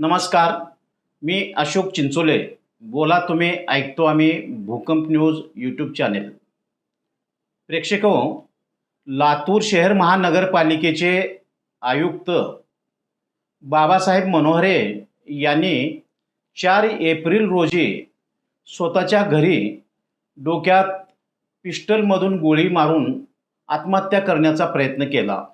नमस्कार मी अशोक चिंचोले. बोला तुम्ही ऐकतो आम्ही भूकंप न्यूज यूट्यूब चॅनेल प्रेक्षक लातूर शहर महानगरपालिकेचे आयुक्त बाबासाहेब मनोहरे यांनी चार एप्रिल रोजी स्वतःच्या घरी डोक्यात पिस्टलमधून गोळी मारून आत्महत्या करण्याचा प्रयत्न केला.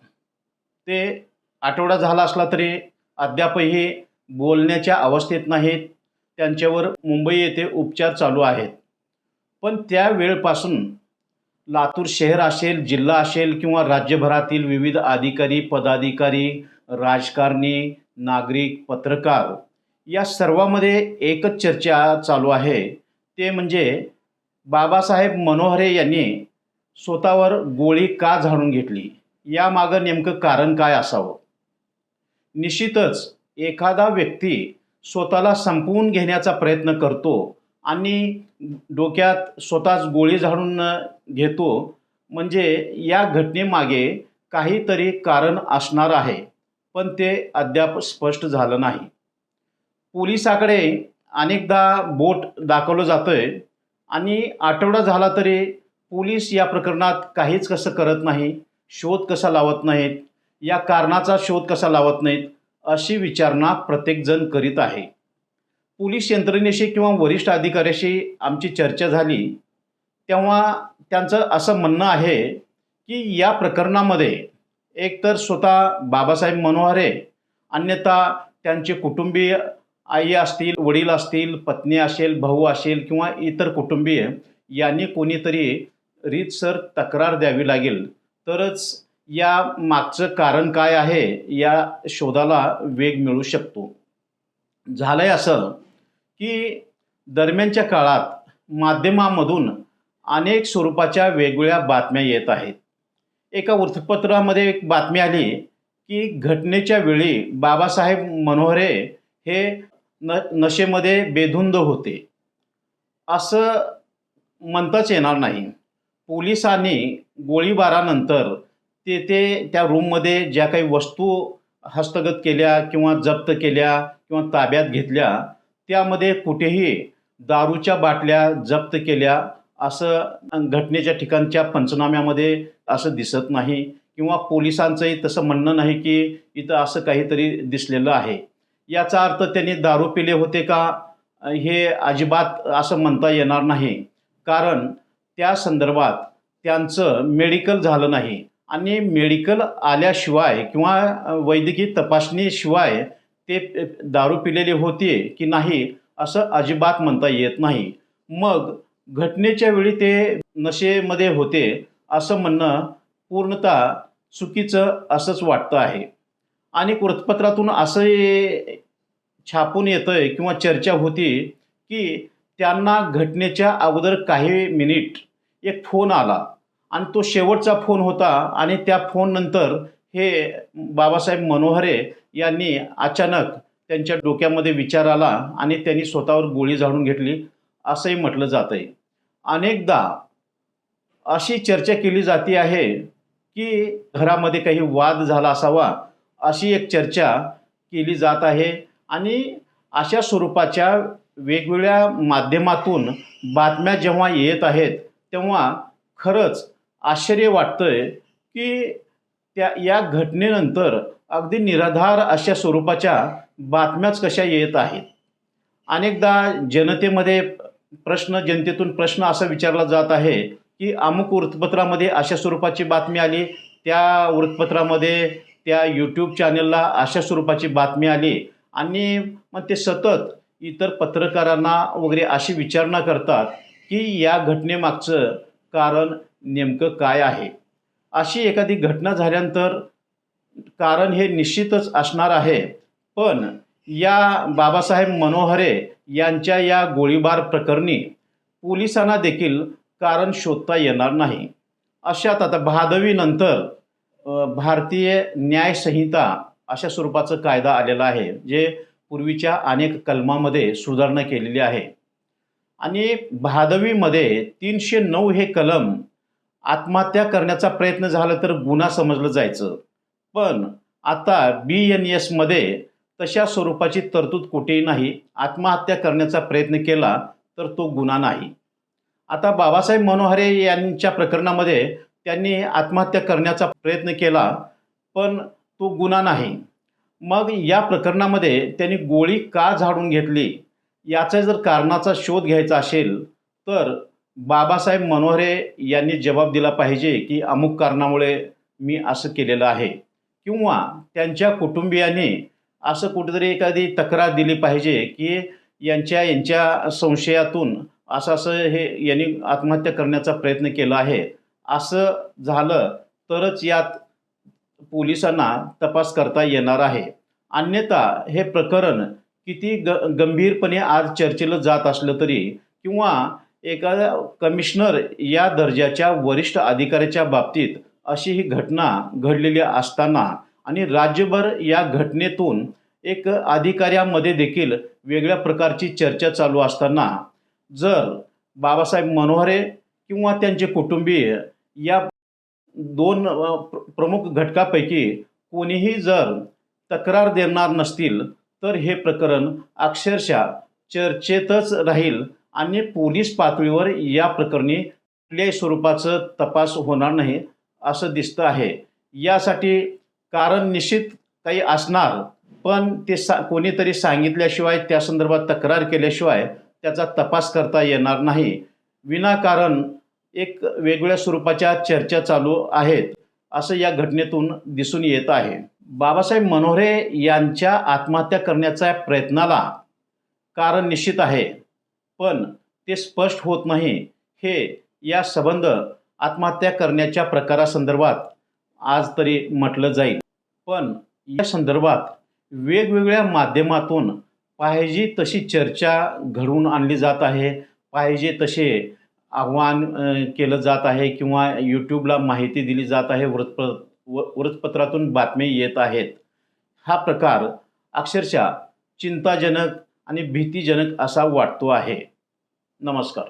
ते आठवडा झाला असला तरी अद्यापही बोलण्याच्या अवस्थेत नाहीत. त्यांच्यावर मुंबई येथे उपचार चालू आहेत. पण त्या वेळपासून लातूर शहर असेल जिल्हा असेल किंवा राज्यभरातील विविध अधिकारी पदाधिकारी राजकारणी नागरिक पत्रकार या सर्वामध्ये एकच चर्चा चालू आहे. ते म्हणजे बाबासाहेब मनोहरे यांनी स्वतःवर गोळी का झाडून घेतली? यामागं नेमकं कारण काय असावं? निश्चितच एखादा व्यक्ती स्वतःला संपवून घेण्याचा प्रयत्न करतो आणि डोक्यात स्वतःच गोळी झाडून घेतो म्हणजे या घटनेमागे काहीतरी कारण असणार आहे पण ते अद्याप स्पष्ट झालं नाही. पोलिसाकडे अनेकदा बोट दाखवलं जातं आहे आणि आठवडा झाला तरी पोलीस या प्रकरणात काहीच कसं करत नाही शोध कसा लावत नाहीत या कारणाचा शोध कसा लावत नाहीत अशी विचारणा प्रत्येकजण करीत आहे. पोलीस यंत्रणेशी किंवा वरिष्ठ अधिकाऱ्याशी आमची चर्चा झाली तेव्हा त्यांचं असं म्हणणं आहे की या प्रकरणामध्ये एकतर स्वतः बाबासाहेब मनोहरे अन्यथा त्यांचे कुटुंबीय आई असतील वडील असतील पत्नी असेल भाऊ असेल किंवा इतर कुटुंबीय यांनी कोणीतरी रीतसर तक्रार द्यावी लागेल. तरच या मागचं कारण काय आहे या शोधाला वेग मिळू शकतो. झालं आहे असं की दरम्यानच्या काळात माध्यमामधून अनेक स्वरूपाच्या वेगवेगळ्या बातम्या येत आहेत. एका वृत्तपत्रामध्ये एक बातमी आली की घटनेच्या वेळी बाबासाहेब मनोहरे हे न नशेमध्ये बेधुंद होते. असं म्हणताच येणार नाही. पोलिसांनी गोळीबारानंतर तेथे त्या रूममध्ये ज्या काही वस्तू हस्तगत केल्या किंवा जप्त केल्या किंवा ताब्यात घेतल्या त्यामध्ये कुठेही दारूच्या बाटल्या जप्त केल्या असं घटनेच्या ठिकाणच्या पंचनाम्यामध्ये असं दिसत नाही किंवा पोलिसांचंही तसं म्हणणं नाही की इथं असं काहीतरी दिसलेलं आहे. याचा अर्थ त्यांनी दारू पिले होते का हे अजिबात असं म्हणता येणार नाही. कारण त्या संदर्भात त्यांचं मेडिकल झालं नाही. आणि मेडिकल आल्याशिवाय किंवा वैद्यकीय तपासणीशिवाय ते दारू पिलेले होते की नाही असं अजिबात म्हणता येत नाही. मग घटनेच्या वेळी ते नशेमध्ये होते असं म्हणणं पूर्णतः चुकीचं असंच वाटतं आहे. आणि वृत्तपत्रातून असं छापून येतं आहे किंवा चर्चा होती की त्यांना घटनेच्या अगोदर काही मिनिट एक फोन आला. आणि तो शेवटचा फोन होता आणि त्या फोननंतर हे बाबासाहेब मनोहरे यांनी अचानक त्यांच्या डोक्यामध्ये विचार आला आणि त्यांनी स्वतःवर गोळी झाडून घेतली असंही म्हटलं जातं आहे अनेकदा अशी चर्चा केली जाती आहे की घरामध्ये काही वाद झाला असावा अशी एक चर्चा केली जात आहे. आणि अशा स्वरूपाच्या वेगवेगळ्या माध्यमातून बातम्या जेव्हा येत आहेत तेव्हा खरंच आश्चर्य वाटतंय की त्या या घटनेनंतर अगदी निराधार अशा स्वरूपाच्या बातम्याच कशा येत आहेत? अनेकदा जनतेमध्ये प्रश्न जनतेतून प्रश्न असा विचारला जात आहे की अमुक वृत्तपत्रामध्ये अशा स्वरूपाची बातमी आली त्या वृत्तपत्रामध्ये त्या यूट्यूब चॅनलला अशा स्वरूपाची बातमी आली आणि मग ते सतत इतर पत्रकारांना वगैरे अशी विचारणा करतात की या घटनेमागचं कारण नेमकं काय आहे? अशी एखादी घटना झाल्यानंतर कारण हे निश्चितच असणार आहे. पण या बाबासाहेब मनोहरे यांच्या या गोळीबार प्रकरणी पोलिसांना देखील कारण शोधता येणार नाही. अशात आता भादवीनंतर भारतीय न्यायसंहिता अशा स्वरूपाचं कायदा आलेला आहे जे पूर्वीच्या अनेक कलमामध्ये सुधारणा केलेली आहे. आणि भादवीमध्ये तीनशे नऊ हे कलम आत्महत्या करण्याचा प्रयत्न झाला तर गुन्हा समजलं जायचं. पण आता बी एन एसमध्ये तशा स्वरूपाची तरतूद कुठेही नाही. आत्महत्या करण्याचा प्रयत्न केला तर तो गुन्हा नाही. आता बाबासाहेब मनोहरे यांच्या प्रकरणामध्ये त्यांनी आत्महत्या करण्याचा प्रयत्न केला पण तो गुन्हा नाही. मग या प्रकरणामध्ये त्यांनी गोळी का झाडून घेतली? याचा जर कारणाचा शोध घ्यायचा असेल तर बाबासाहेब मनोहरे यांनी जबाब दिला पाहिजे की अमुक कारणामुळे मी असं केलेलं आहे. किंवा त्यांच्या कुटुंबियांनी असं कुठेतरी एखादी तक्रार दिली पाहिजे की यांच्या यांच्या संशयातून असं असं हे यांनी आत्महत्या करण्याचा प्रयत्न केला आहे. असं झालं तरच यात पोलिसांना तपास करता येणार आहे. अन्यथा हे प्रकरण किती ग गंभीरपणे आज चर्चेला जात असलं तरी किंवा एखाद्या कमिशनर या दर्जाच्या वरिष्ठ अधिकाऱ्याच्या बाबतीत अशी ही घटना घडलेली असताना आणि राज्यभर या घटनेतून एक अधिकाऱ्यामध्ये देखील वेगळ्या प्रकारची चर्चा चालू असताना जर बाबासाहेब मनोहरे किंवा त्यांचे कुटुंबीय या दोन प्र- प्रमुख घटकापैकी कोणीही जर तक्रार देणार नसतील तर हे प्रकरण अक्षरशः चर्चेतच राहील आणि पोलीस पातळीवर या प्रकरणी कुठल्याही स्वरूपाचं तपास होणार नाही असं दिसतं आहे. यासाठी कारण निश्चित काही असणार पण ते सा कोणीतरी सांगितल्याशिवाय त्या संदर्भात तक्रार केल्याशिवाय त्याचा तपास करता येणार नाही. विनाकारण एक वेगळ्या स्वरूपाच्या चर्चा चालू आहेत असं या घटनेतून दिसून येत आहे. बाबासाहेब मनोहरे यांच्या आत्महत्या करण्याच्या प्रयत्नाला कारण निश्चित आहे. पण ते स्पष्ट होत नाही. हे या संबंध आत्महत्या करण्याच्या प्रकारासंदर्भात आज तरी म्हटलं जाईल. पण या संदर्भात वेगवेगळ्या माध्यमातून पाहिजे तशी चर्चा घडवून आणली जात आहे. पाहिजे तसे आव्हान केलं जात आहे किंवा यूट्यूबला माहिती दिली जात आहे. वृत्तप व वृत्तपत्रातून बातमी येत आहेत. हा प्रकार अक्षरशः चिंताजनक आणि भीतीजनक असा वाटतो आहे. नमस्कार.